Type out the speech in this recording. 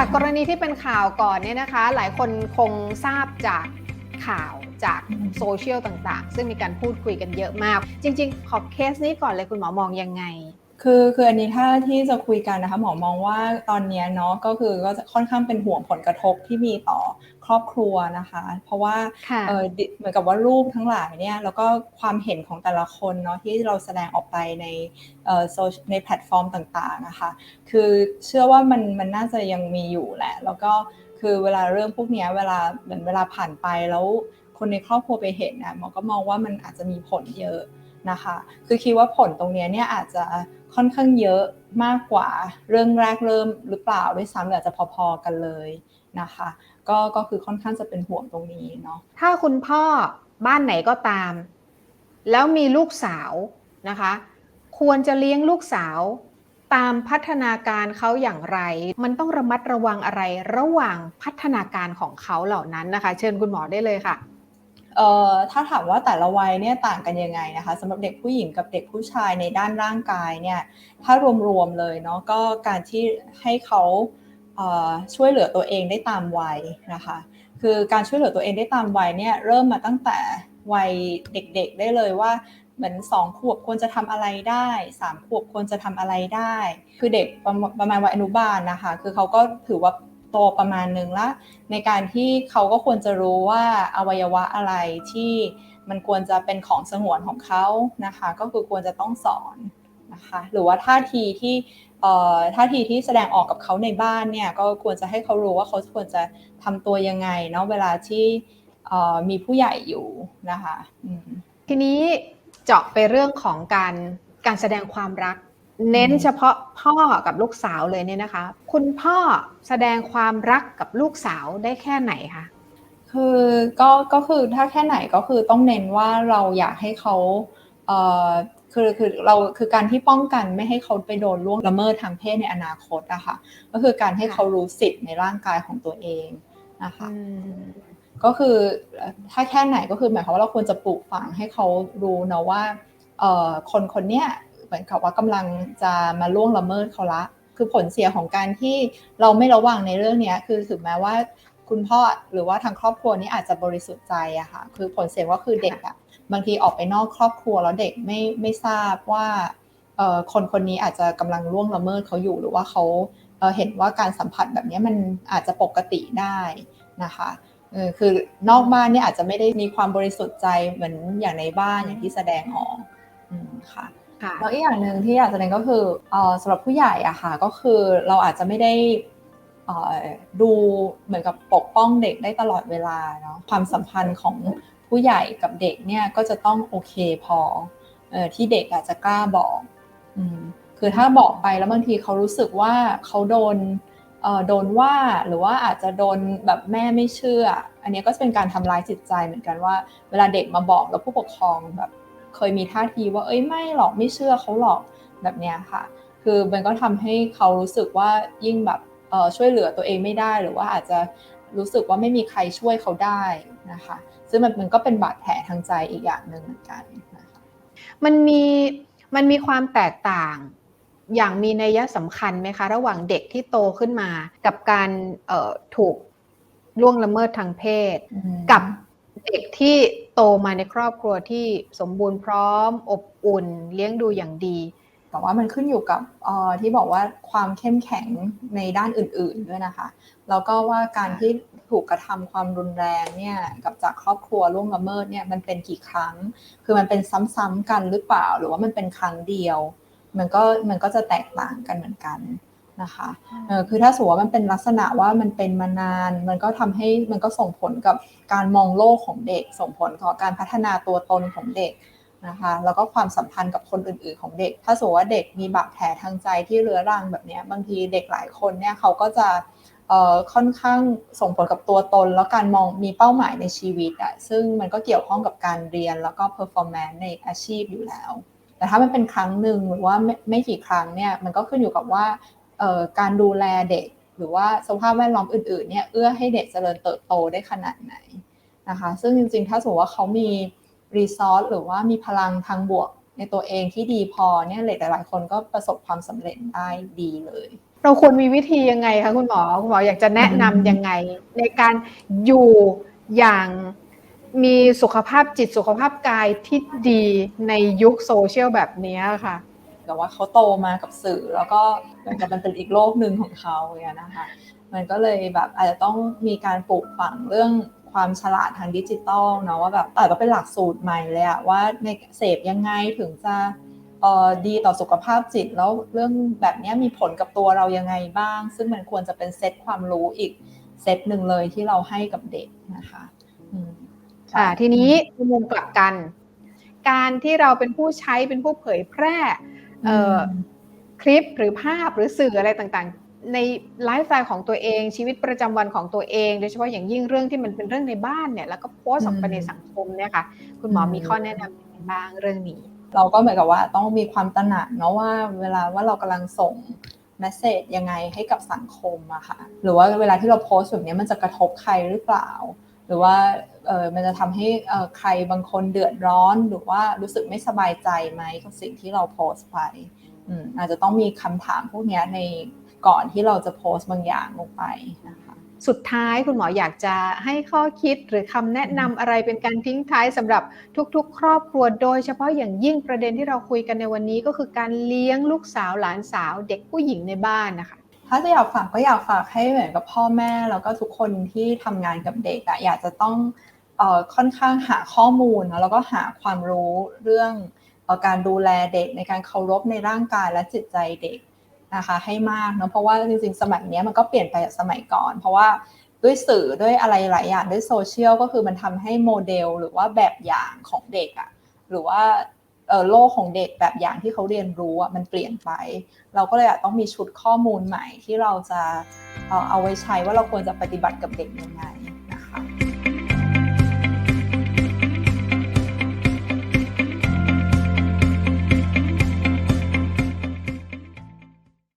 จากกรณีที่เป็นข่าวก่อนเนี่ยนะคะ หลายคนคงทราบจากข่าวจากโซเชียลต่างๆ ซึ่งมีการพูดคุยกันเยอะมาก จริง ๆ ขอเคสนี้ก่อนเลยคุณหมอมองยังไง คือคืออันนี้ถ้าที่จะคุยกันนะคะหมอมองว่าตอนเนี้ยเนาะก็คือก็จะค่อนข้างเป็นห่วงผลกระทบที่มีต่อครอบครัวนะคะ เพราะว่าค่ะเออดิเหมือนกับว่ารูปทั้งหลายเนี่ยแล้วก็ความเห็นของแต่ละคนเนาะที่เราแสดงออกไปในเอ่อโซในแพลตฟอร์มต่างๆนะคะ คือเชื่อว่ามันมันน่าจะยังมีอยู่แหละ แล้วก็คือเวลาเรื่องพวกเนี้ยเวลาเหมือนเวลาผ่านไปแล้วคนในครอบครัวไปเห็นนะหมอก็มองว่ามันอาจจะมีผลเยอะนะคะ คือคิดว่าผลตรงเนี้ยเนี่ยอาจจะ ค่อนข้างเยอะมากกว่าเรื่องแรกเริ่มหรือเปล่าด้วยซ้ำหรืออาจจะพอๆกันเลยนะคะ ก็ก็คือค่อนข้างจะเป็นห่วงตรงนี้เนาะถ้าคุณพ่อบ้านไหนก็ตาม แล้วมีลูกสาวนะคะ ควรจะเลี้ยงลูกสาวตามพัฒนาการเขาอย่างไร มันต้องระมัดระวังอะไรระหว่างพัฒนาการของเขาเหล่านั้นนะคะ เชิญคุณหมอได้เลยค่ะ เอ่อถ้าถามว่าแต่ละวัยเนี่ยต่างกันยังไงนะคะสำหรับเด็กผู้หญิงกับเด็กผู้ชายในด้านร่างกายเนี่ยถ้ารวมๆเลยเนาะก็การที่ให้เขาเอ่อช่วยเหลือตัวเองได้ตามวัยนะคะคือการช่วยเหลือตัวเองได้ตามวัยเนี่ยเริ่มมาตั้งแต่วัยเด็กๆได้เลยว่าเหมือนสองขวบควรจะทำอะไรได้สามขวบควรจะทำอะไรได้ คือเด็กประมาณประมาณวัยอนุบาลนะคะ คือเขาก็ถือว่า โตประมาณหนึ่งละในการที่เขาก็ควรจะรู้ว่าอวัยวะอะไรที่มันควรจะเป็นของสงวนของเขานะคะ ก็คือควรจะต้องสอนนะคะหรือว่าท่าทีที่เอ่อท่าทีที่แสดงออกกับเขาในบ้านเนี่ยก็ควรจะให้เขารู้ว่าเขาควรจะทำตัวยังไงเนาะเวลาที่เอ่อมีผู้ใหญ่อยู่นะคะทีนี้เจาะไปเรื่องของการการแสดงความรัก เน้นเฉพาะพ่อกับลูกสาวเลยเนี่ยนะคะ คุณพ่อแสดงความรักกับลูกสาวได้แค่ไหนคะคือก็ก็คือถ้าแค่ไหนก็คือต้องเน้นว่าเราอยากให้เขาเอ่อคือคือเราคือการที่ป้องกันไม่ให้เขาไปโดนล่วงละเมิดทางเพศในอนาคตอะค่ะก็คือการให้ค่ะเขารู้สิทธิ์ในร่างกายของตัวเองนะคะก็คือถ้าแค่ไหนก็คือหมายความว่าเราควรจะปลูกฝังให้เขารู้นะว่าเอ่อคนคนเนี้ยเห มือนกับว่ากำลังจะมาล่วงละเมิดเขาละ คือผลเสียของการที่เราไม่ระวังในเรื่องนี้คือถึงแม้ว่าคุณพ่อหรือว่าทางครอบครัวนี้อาจจะบริสุทธิ์ใจอะค่ะ คือผลเสียก็คือเด็กอะบางทีออกไปนอกครอบครัวแล้วเด็กไม่ไม่ทราบว่าคนคนนี้อาจจะกำลังล่วงละเมิดเขาอยู่หรือว่าเขาเห็นว่าการสัมผัสแบบนี้มันอาจจะปกติได้นะคะคือนอกบ้านเนี่ยอาจจะไม่ได้มีความบริสุทธิ์ใจเหมือนอย่างในบ้านอย่างที่แสดงออกค่ะ แล้วอีกอย่างหนึ่งที่อยากจะเน้นก็คืออ่อสำหรับผู้ใหญ่อะค่ะก็คือเราอาจจะไม่ได้ดูเหมือนกับปกป้องเด็กได้ตลอดเวลาเนาะความสัมพันธ์ของผู้ใหญ่กับเด็กเนี่ยก็จะต้องโอเคพอเอที่เด็กอาจจะกล้าบอกอคือถ้าบอกไปแล้วบางทีเขารู้สึกว่าเขาโดนโดนว่าหรือว่าอาจจะโดนแบบแม่ไม่เชื่อ อันนี้ก็จะเป็นการทำร้ายจิตใจเหมือนกันว่า เวลาเด็กมาบอกแล้วผู้ปกครองแบบ เคยมีท่าทีว่าเอ้ยไม่หรอกไม่เชื่อเขาหรอกแบบเนี้ยค่ะ คือมันก็ทำให้เขารู้สึกว่ายิ่งแบบเอ่อช่วยเหลือตัวเองไม่ได้หรือว่าอาจจะรู้สึกว่าไม่มีใครช่วยเขาได้นะคะ ซึ่งมันมันก็เป็นบาดแผลทางใจอีกอย่างหนึ่งเหมือนกันนะคะมันมีมันมีความแตกต่างอย่างมีนัยสำคัญไหมคะ ระหว่างเด็กที่โตขึ้นมา กับการเอ่อถูกล่วงละเมิดทางเพศ กับ เด็กที่โตมาในครอบครัวที่สมบูรณ์พร้อม อบอุ่น เลี้ยงดูอย่างดีแต่ว่ามันขึ้นอยู่กับออที่บอกว่าความเข้มแข็งในด้านอื่น ๆด้วยนะคะ แล้วก็ว่าการที่ถูกกระทำความรุนแรงเนี่ยกับจากครอบครัวล่วงละเมิดเนี่ยมันเป็นกี่ครั้ง คือมันเป็นซ้ำๆกันหรือเปล่า หรือว่ามันเป็นครั้งเดียว มันก็มันก็จะแตกต่างกันเหมือนกัน นะคะเออคือถ้าสมมติว่ามันเป็นลักษณะว่ามันเป็นมานาน มันก็ทำให้มันก็ส่งผลกับการมองโลกของเด็ก ส่งผลต่อการพัฒนาตัวตนของเด็กนะคะแล้วก็ความสัมพันธ์กับคนอื่นๆของเด็ก ถ้าสมมติว่าเด็กมีบาดแผลทางใจที่เรื้อรังแบบเนี้ยบางทีเด็กหลายคนเนี่ยเขาก็จะเอ่อค่อนข้างส่งผลกับตัวตน แล้วการมองมีเป้าหมายในชีวิตอะซึ่งมันก็เกี่ยวข้องกับการเรียนแล้วก็ performance ในอาชีพอยู่แล้ว แต่ถ้ามันเป็นครั้งหนึ่งหรือว่าไม่ไม่กี่ครั้งเนี่ยมันก็ขึ้นอยู่กับว่าเอ่อ การดูแลเด็ก หรือว่าสภาพแวดล้อมอื่นๆเนี่ยเอื้อให้เด็กเจริญเติบโตได้ขนาดไหนนะคะซึ่งจริงๆ ถ้าสมมติว่าเขามีรีซอสหรือว่ามีพลังทางบวกในตัวเองที่ดีพอเนี่ยเด็กหลายๆคนก็ประสบความสำเร็จได้ดีเลย เราควรมีวิธียังไงคะคุณหมอคุณหมออยากจะแนะนำยังไง ในการอยู่อย่างมีสุขภาพจิตสุขภาพกายที่ดีในยุคโซเชียลแบบนี้ค่ะ แต่ว่าเขาโตมากับสื่อ แล้วก็เหมือนกับมันเป็นอีกโลกหนึ่งของเขาอย่างเงี้ยนะคะมันก็เลยแบบอาจจะต้องมีการปลูกฝังเรื่องความฉลาดทางดิจิตอลเนาะว่าแบบแต่ก็เป็นหลักสูตรใหม่เลยอะว่าในเสพยังไงถึงจะเอ่อดีต่อสุขภาพจิต แล้วเรื่องแบบเนี้ยมีผลกับตัวเรายังไงบ้าง ซึ่งมันควรจะเป็นเซตความรู้อีกเซตหนึ่งเลยที่เราให้กับเด็กนะคะอืมอ่าทีนี้ในมุมกลับกัน การที่เราเป็นผู้ใช้เป็นผู้เผยแพร่เอ่ออ คลิปหรือภาพหรือสื่ออะไรต่างๆ ในไลฟ์สไตล์ของตัวเองชีวิตประจำวันของตัวเอง โดยเฉพาะอย่างยิ่งเรื่องที่มันเป็นเรื่องในบ้านเนี่ยแล้วก็โพสต์ออกไปในสังคมเนี่ยค่ะคุณหมอมีข้อแนะนำยังไงบ้างเรื่องนี้ เราก็เหมือนกับว่าต้องมีความตระหนักเนาะว่าเวลาว่าเรากำลังส่งเมสเซจยังไงให้กับสังคมอะค่ะหรือว่าเวลาที่เราโพสต์แบบนี้มันจะกระทบใครหรือเปล่า หรือว่าเออมันจะทำให้เออใครบางคนเดือดร้อนหรือว่ารู้สึกไม่สบายใจไหมกับสิ่งที่เราโพสต์ไปอืมอาจจะต้องมีคำถามพวกนี้ในก่อนที่เราจะโพสต์บางอย่างลงไปนะคะสุดท้ายคุณหมออยากจะให้ข้อคิดหรือคำแนะนำอะไรเป็นการทิ้งท้ายสำหรับทุกๆ ครอบครัวโดยเฉพาะอย่างยิ่งประเด็นที่เราคุยกันในวันนี้ก็คือการเลี้ยงลูกสาวหลานสาวเด็กผู้หญิงในบ้านนะคะ ถ้าจะอยากฝากก็อยากฝากให้เหมือนกับพ่อแม่แล้วก็ทุกคนที่ทำงานกับเด็กอะอยากจะต้องเอ่อค่อนข้างหาข้อมูลนะแล้วก็หาความรู้เรื่องอการดูแลเด็กในการเคารพในร่างกายและจิตใจเด็กนะคะให้มากเนอะเพราะว่าจริงๆสมัยนี้มันก็เปลี่ยนไปจากสมัยก่อน เพราะว่าด้วยสื่อด้วยอะไรหลายอย่างด้วยโซเชียลก็คือมันทำให้โมเดล หรือว่าแบบอย่างของเด็กอะหรือว่า โลกของเด็กแบบอย่างที่เขาเรียนรู้อะมันเปลี่ยนไป เราก็เลยต้องมีชุดข้อมูลใหม่ที่เราจะเอ่อเอาไว้ใช้ว่าเราควรจะปฏิบัติกับเด็กยังไง